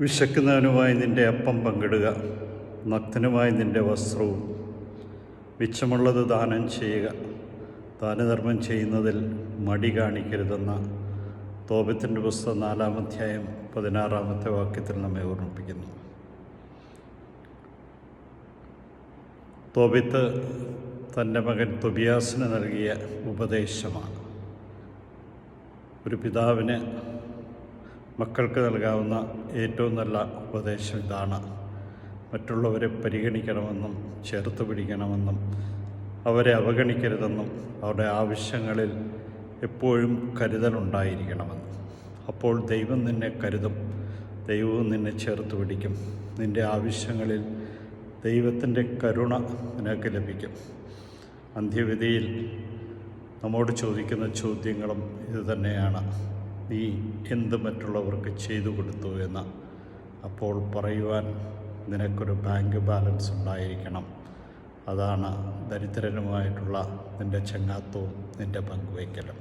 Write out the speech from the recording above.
വിശക്കുന്നവനുമായി നിന്റെ അപ്പം പങ്കിടുക നഗ്നനുമായി നിന്റെ വസ്ത്രവും. മിച്ചമുള്ളത് ദാനം ചെയ്യുക. ദാനധർമ്മം ചെയ്യുന്നതിൽ മടി കാണിക്കരുതെന്ന തോപത്തിന്റെ പുസ്തകം നാലാമധ്യായം പതിനാറാമത്തെ വാക്യത്തിൽ നമ്മെ ഓർമ്മിപ്പിക്കുന്നു. തോപിത്ത് തന്റെ മകൻ തൊബിയാസിന് നൽകിയ ഉപദേശമാണ്. ഒരു പിതാവിന് മക്കൾക്ക് നൽകാവുന്ന ഏറ്റവും നല്ല ഉപദേശം ഇതാണ്. മറ്റുള്ളവരെ പരിഗണിക്കണമെന്നും ചേർത്ത് പിടിക്കണമെന്നും അവരെ അവഗണിക്കരുതെന്നും അവരുടെ ആവശ്യങ്ങളിൽ എപ്പോഴും കരുതലുണ്ടായിരിക്കണമെന്നും. അപ്പോൾ ദൈവം നിന്നെ കരുതും ദൈവവും നിന്നെ ചേർത്ത് പിടിക്കും. നിന്റെ ആവശ്യങ്ങളിൽ ദൈവത്തിന്റെ കരുണ നിനക്ക് ലഭിക്കും. അന്ത്യവിധിയിൽ നമ്മോട് ചോദിക്കുന്ന ചോദ്യങ്ങളും ഇതുതന്നെയാണ്. നീ എന്ത് മറ്റുള്ളവർക്ക് ചെയ്തു കൊടുത്തു എന്ന് അപ്പോൾ പറയുവാൻ നിനക്കൊരു ബാങ്ക് ബാലൻസ് ഉണ്ടായിരിക്കണം. അതാണ് ദരിദ്രനുമായിട്ടുള്ള നിന്റെ ചങ്ങാത്തവും നിന്റെ പങ്കുവയ്ക്കലും.